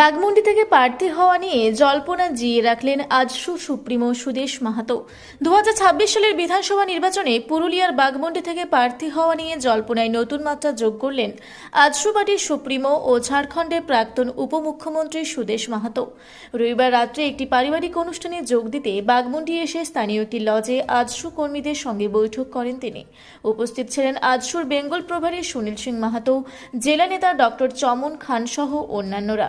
বাগমুন্ডি থেকে প্রার্থী হওয়া নিয়ে জল্পনা জিয়ে রাখলেন আজসু সুপ্রিমো সুদেশ মাহাতো। দু হাজার ছাব্বিশ সালের বিধানসভা নির্বাচনে পুরুলিয়ার বাগমুন্ডি থেকে প্রার্থী হওয়া নিয়ে জল্পনায় নতুন মাত্রা যোগ করলেন আজসু পার্টির সুপ্রিমো ও ঝাড়খণ্ডের প্রাক্তন উপমুখ্যমন্ত্রী সুদেশ মাহাতো। রবিবার রাত্রে একটি পারিবারিক অনুষ্ঠানে যোগ দিতে বাগমুন্ডি এসে স্থানীয় একটি লজে আজসু কর্মীদের সঙ্গে বৈঠক করেন তিনি। উপস্থিত ছিলেন আজসুর বেঙ্গল প্রভারী সুনীল সিং মাহাতো, জেলা নেতা ডক্টর চমন খান সহ অন্যান্যরা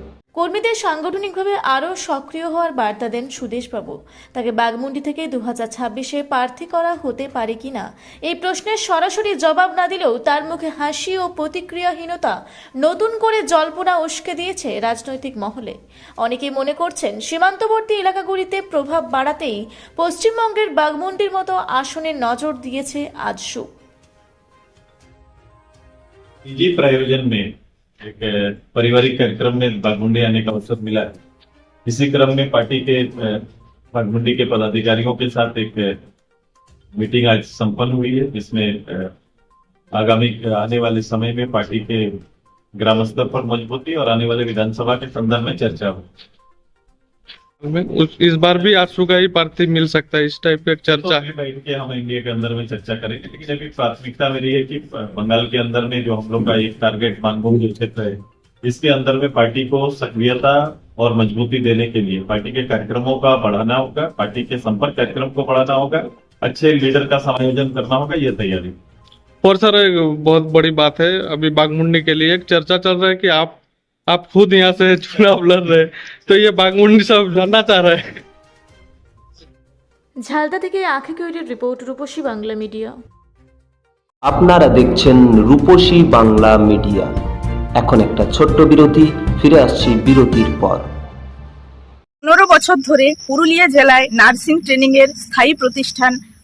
কর্মীদের সাংগঠনিকভাবে আরও সক্রিয় হওয়ার বার্তা দেন সুদেশবাবু তাকে বাগমুন্ডি থেকে দু হাজার ছাব্বিশে প্রার্থী করা হতে পারে কিনা এই প্রশ্নের সরাসরি জবাব না দিলেও তার মুখে হাসি ও প্রতিক্রিয়াহীনতা নতুন করে জল্পনা উস্কে দিয়েছে রাজনৈতিক মহলে অনেকে মনে করছেন সীমান্তবর্তী এলাকাগুলিতে প্রভাব বাড়াতেই পশ্চিমবঙ্গের বাগমুন্ডির মতো আসনে নজর দিয়েছে আজসু निजी प्रायोजन में एक पारिवारिक कार्यक्रम में बागमुंडी आने का अवसर मिला है। इसी क्रम में पार्टी के बागमुंडी के पदाधिकारियों के साथ एक मीटिंग आज संपन्न हुई है, जिसमें आगामी आने वाले समय में पार्टी के ग्राम स्तर पर मजबूती और आने वाले विधानसभा के संदर्भ में चर्चा हुई में उस इस बार भी आँसू का ही प्रार्थी मिल सकता है इस टाइप का चर्चा तो है। बैठ के हम इंडिया के अंदर में चर्चा करेंगे लेकिन अभी प्राथमिकता मेरी है कि बंगाल के अंदर में जो हम लोग का एक टारगेट मानभूम जो क्षेत्र है इसके अंदर में पार्टी को सक्रियता और मजबूती देने के लिए पार्टी के कार्यक्रमों का बढ़ाना होगा पार्टी के संपर्क कार्यक्रम को बढ़ाना होगा अच्छे लीडर का समायोजन करना होगा ये तैयारी। और सर बहुत बड़ी बात है अभी बागमुंडी के लिए एक चर्चा चल रहा है कि आप आप खुद यहाँ से चुनाव लड़ रहे हैं तो ये बागमुंडी सब जानना चाह रहे हैं ঝালদা থেকে আঁখি কৈরির রিপোর্ট রূপসী বাংলা মিডিয়া আপনারা দেখছেন রূপসী বাংলা মিডিয়া এখন একটা ছোট্ট বিরতি ফিরে আসছি বিরতির পর পনেরো বছর ধরে পুরুলিয়া জেলায় নার্সিং ট্রেনিং এর স্থায়ী প্রতিষ্ঠান